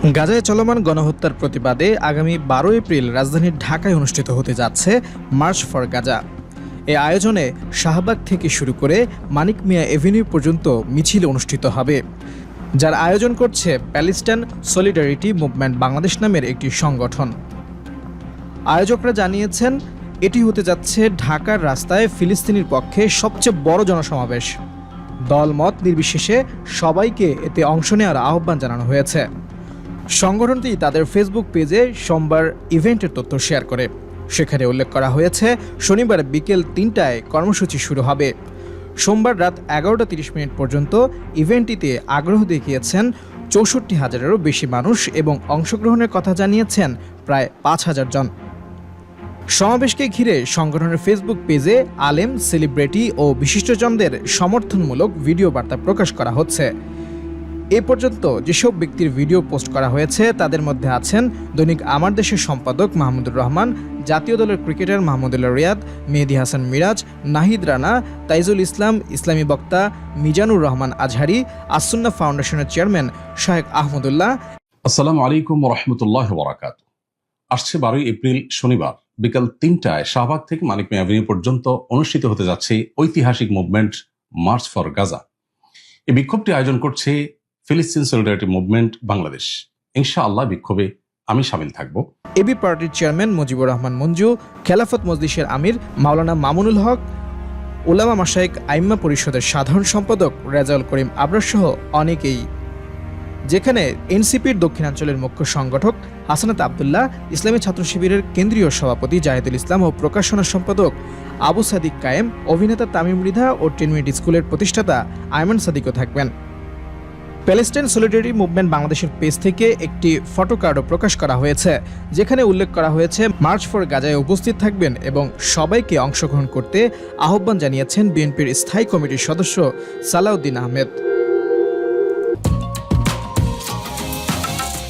গাজায় চলমান গণহত্যার প্রতিবাদে আগামী বারো এপ্রিল রাজধানীর ঢাকায় অনুষ্ঠিত হতে যাচ্ছে মার্চ ফর গাজা এ আয়োজনে শাহবাগ থেকে শুরু করে মানিক মিয়া এভিনিউ পর্যন্ত মিছিল অনুষ্ঠিত হবে। যার আয়োজন করছে প্যালেস্টাইন সলিডারিটি মুভমেন্ট বাংলাদেশ নামের একটি সংগঠন। আয়োজকরা জানিয়েছেন, এটি হতে যাচ্ছে ঢাকার রাস্তায় ফিলিস্তিনির পক্ষে সবচেয়ে বড় জনসমাবেশ। দলমত নির্বিশেষে সবাইকে এতে অংশ নেওয়ার আহ্বান জানানো হয়েছে। সংগঠনটি তাদের ফেসবুক পেজে সোমবার ইভেন্টের তথ্য শেয়ার করে। সেখানে উল্লেখ করা হয়েছে, শনিবার বিকেল তিনটায় কর্মসূচি শুরু হবে। সোমবার রাত এগারোটা তিরিশ মিনিট পর্যন্ত ইভেন্টটিতে আগ্রহ দেখিয়েছেন চৌষট্টি হাজারেরও বেশি মানুষ এবং অংশগ্রহণের কথা জানিয়েছেন প্রায় পাঁচ হাজার জন। সমাবেশকে ঘিরে সংগঠনের ফেসবুক পেজে আলেম সেলিব্রিটি ও বিশিষ্টজনদের সমর্থনমূলক ভিডিও বার্তা প্রকাশ করা হচ্ছে। এ পর্যন্ত যেসব ব্যক্তির ভিডিও পোস্ট করা হয়েছে, তাদের মধ্যে আছেন দৈনিক আমার দেশের সম্পাদক মাহমুদুর রহমান, জাতীয় দলের ক্রিকেটার মাহমুদুল্লাহ রিয়াদ, মেহেদি হাসান মিরাজ, নাহিদ রানা, তাইজুল ইসলাম, ইসলামী বক্তা মিজানুর রহমান আজহারি, আসুন্না ফাউন্ডেশনের চেয়ারম্যান শাহেক আহমদুল্লাহ। আসসালামু আলাইকুম রহমতুল্লাহ বরাকাত আসছে বারোই এপ্রিল, শনিবার। বিকাল তিনটায় শাহবাগ থেকে মানিক মিয়া অ্যাভিনিউ পর্যন্ত অনুষ্ঠিত হতে যাচ্ছে ঐতিহাসিক মুভমেন্ট মার্চ ফর গাজা এই বিক্ষোভটি আয়োজন করছে ফিলিস্তিন সলিডারিটি মুভমেন্ট বাংলাদেশ ইনশাআল্লাহ বিক্ষোভে আমি সামিল থাকব। এবি পার্টির চেয়ারম্যান মুজিবুর রহমান মঞ্জু, খেলাফত মজলিসের আমির মাওলানা মামুনুল হক ওলামা মাসাইক আইম্মা পরিষদের সাধারণ সম্পাদক রেজাউল করিম আবরার সহ অনেকেই। যেখানে এনসিপির দক্ষিণাঞ্চলের মুখ্য সংগঠক হাসানাত আবদুল্লাহ, ইসলামী ছাত্র শিবিরের কেন্দ্রীয় সভাপতি জাহেদুল ইসলাম ও প্রকাশনা সম্পাদক আবু সাদিক কায়েম, অভিনেতা তামিম মৃধা ও টেন মিনিট স্কুলের প্রতিষ্ঠাতা আয়মান সাদিকও থাকবেন। প্যালেস্টাইন সলিডারি মুভমেন্ট বাংলাদেশের পেজ থেকে একটি ফটো কার্ডও প্রকাশ করা হয়েছে, যেখানে উল্লেখ করা হয়েছে, মার্চ ফর গাজায় উপস্থিত থাকবেন এবং সবাইকে অংশগ্রহণ করতে আহ্বান জানিয়েছেন বিএনপির স্থায়ী কমিটির সদস্য সালাউদ্দিন আহমেদ।